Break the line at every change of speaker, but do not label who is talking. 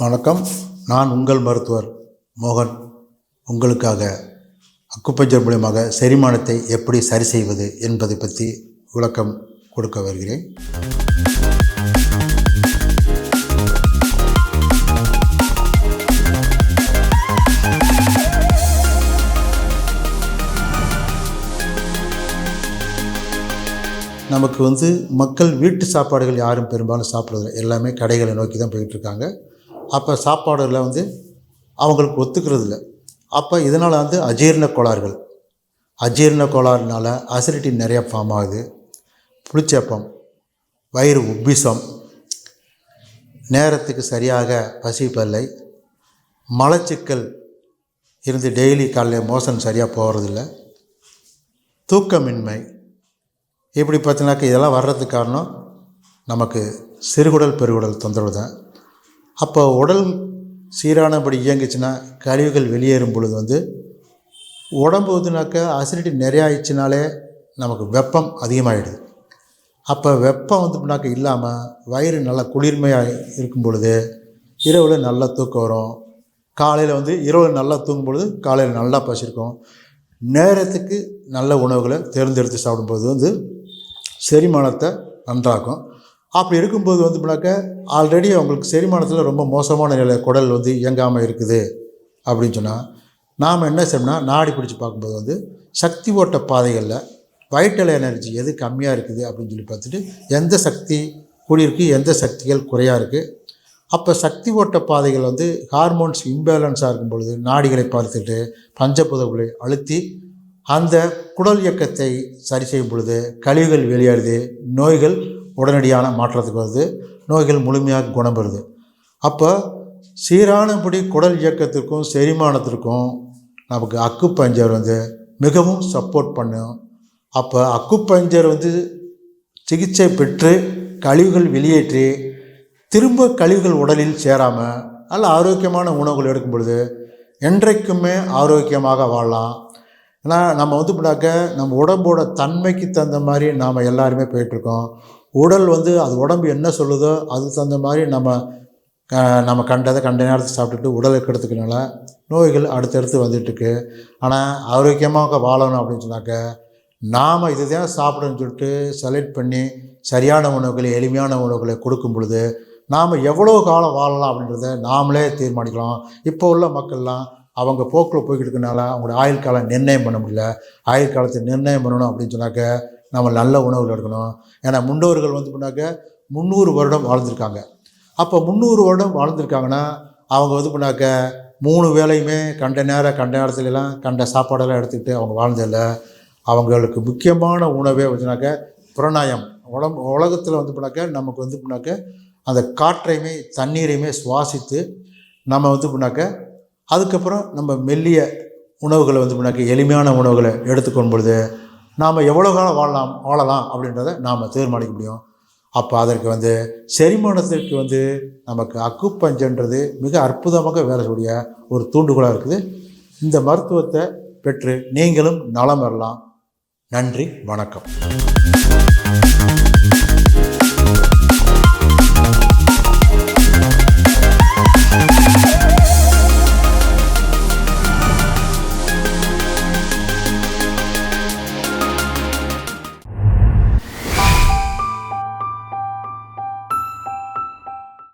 வணக்கம். நான் உங்கள் மருத்துவர் மோகன். உங்களுக்காக அக்குப்பஞ்சர் மூலியமாக செரிமானத்தை எப்படி சரி செய்வது என்பதை பற்றி விளக்கம் கொடுக்க வருகிறேன். நமக்கு வந்து மக்கள் வீட்டு சாப்பாடுகள் யாரும் பெரும்பாலும் சாப்பிட்றதில்ல. எல்லாமே கடைகளை நோக்கி தான் போயிட்டுருக்காங்க அப்போ சாப்பாடுகளை வந்து அவங்களுக்கு ஒத்துக்கிறது இல்லை அப்போ இதனால் வந்து அஜீரண கோளாறுகள். அஜீரண கோளாறுனால அசிடிட்டி நிறையா ஃபார்ம் ஆகுது. புளிச்சப்பம் வயிறு உப்பிசம் நேரத்துக்கு சரியாக பசிப்பல்லை மலச்சிக்கல் இருந்து டெய்லி காலையில் மோசன் சரியாக போகிறதில்ல தூக்கமின்மை. இப்படி பார்த்தீங்கன்னாக்கா இதெல்லாம் வர்றதுக்கு காரணம் நமக்கு சிறுகுடல் பெருகுடல் தொந்தரவு தான் அப்போ உடல் சீரானபடி இயங்குச்சுன்னா கழிவுகள் வெளியேறும் பொழுது வந்து உடம்பு வந்துனாக்கா அசிடிட்டி நிறையா ஆயிடுச்சுனாலே நமக்கு வெப்பம் அதிகமாகிடுது அப்போ வெப்பம் வந்து அப்படின்னாக்க இல்லாமல் வயிறு நல்லா குளிர்மையாக இருக்கும் பொழுது இரவில் நல்லா தூக்கம் வரும். காலையில் வந்து இரவில் நல்லா தூங்கும் பொழுது காலையில் நல்லா பசிருக்கும் நேரத்துக்கு நல்ல உணவுகளை தேர்ந்தெடுத்து சாப்பிடும்போது வந்து செரிமானத்தை நன்றாக்கும். அப்படி இருக்கும்போது வந்து பண்ணாக்க ஆல்ரெடி அவங்களுக்கு செரிமானத்தில் ரொம்ப மோசமான நிலை குடல் வந்து இயங்காமல் இருக்குது அப்படின்னு சொன்னால் நாம் என்ன செய்யணும்னா நாடி பிடிச்சி பார்க்கும்போது வந்து சக்தி ஓட்ட பாதைகளில் வைட்டல் எனர்ஜி எது கம்மியாக இருக்குது அப்படின்னு சொல்லி பார்த்துட்டு எந்த சக்தி கூடியிருக்கு எந்த சக்திகள் குறையாக இருக்குது அப்போ சக்தி ஓட்ட பாதைகள் வந்து ஹார்மோன்ஸ் இம்பேலன்ஸாக இருக்கும் பொழுது நாடிகளை பார்த்துட்டு பஞ்சபுதவுகளை அழுத்தி அந்த குடல் இயக்கத்தை சரி செய்யும் பொழுது கழிவுகள் வெளியேறுது நோய்கள் உடனடியான மாற்றத்துக்கு வருது. நோய்கள் முழுமையாக குணம் பெறுது. அப்போ சீரானபடி குடல் இயக்கத்திற்கும் செரிமானத்திற்கும் நமக்கு அக்குப்பஞ்சர் வந்து மிகவும் சப்போர்ட் பண்ணும். அப்போ அக்குப்பஞ்சர் வந்து சிகிச்சை பெற்று கழிவுகள் வெளியேற்றி திரும்ப கழிவுகள் உடலில் சேராமல் நல்ல ஆரோக்கியமான உணவுகள் எடுக்கும் பொழுது என்றைக்குமே ஆரோக்கியமாக வாழலாம். ஏன்னா நம்ம வந்து இப்படாக்க நம்ம உடம்போட தன்மைக்கு தகுந்த மாதிரி நாம் எல்லாருமே போயிட்டுருக்கோம் உடல் வந்து அது உடம்பு என்ன சொல்லுதோ அதுக்கு தகுந்த மாதிரி நம்ம நம்ம கண்டதை கண்ட நேரத்தை சாப்பிட்டுட்டு உடலை கெடுத்துக்கனால நோய்கள் அடுத்தடுத்து வந்துட்டுருக்கு. ஆனால் ஆரோக்கியமாக வாழணும் அப்படின்னு சொன்னாக்க நாம் இது தான் சாப்பிடணும்னு சொல்லிட்டு செலக்ட் பண்ணி சரியான உணவுகளை எளிமையான உணவுகளை கொடுக்கும் பொழுது நாம் எவ்வளோ காலம் வாழலாம் அப்படின்றத நாமளே தீர்மானிக்கலாம். இப்போ உள்ள மக்கள்லாம் அவங்க போக்கில் போய்கிட்டு இருக்கனால அவங்களோட ஆயுள் காலம் நிர்ணயம் பண்ண முடியல. ஆயுள் காலத்தை நிர்ணயம் பண்ணணும் அப்படின்னு சொன்னாக்க நம்ம நல்ல உணவுகள் எடுக்கணும். ஏன்னா முன்னோர்கள் வந்து பண்ணாக்க முந்நூறு வருடம் வாழ்ந்திருக்காங்க. அப்போ முந்நூறு வருடம் வாழ்ந்திருக்காங்கன்னா அவங்க வந்து பண்ணாக்க மூணு வேலையுமே கண்ட நேரம் கண்ட நேரத்துலலாம் கண்ட சாப்பாடெல்லாம் எடுத்துக்கிட்டு அவங்க வாழ்ந்ததில்லை அவங்களுக்கு முக்கியமான உணவே வந்துனாக்க புறநாயம். உடம்பு உலகத்தில் வந்து பண்ணாக்க நமக்கு வந்து பண்ணாக்க அந்த காற்றையுமே தண்ணீரையுமே சுவாசித்து நம்ம வந்து பண்ணாக்க அதுக்கப்புறம் நம்ம மெல்லிய உணவுகளை வந்து பண்ணாக்க எளிமையான உணவுகளை எடுத்துக்கொள்ளும் பொழுது நாம் எவ்வளோ காலம் வாழலாம் வாழலாம் அப்படின்றத நாம் தீர்மானிக்க முடியும். அப்போ அதற்கு வந்து செரிமானத்திற்கு வந்து நமக்கு அக்குப்பஞ்சன்றது மிக அற்புதமாக வேலை செய்யக்கூடிய ஒரு தூண்டுகோலாக இருக்குது. இந்த மருத்துவத்தை பெற்று நீங்களும் நலம் பெறலாம் நன்றி வணக்கம்.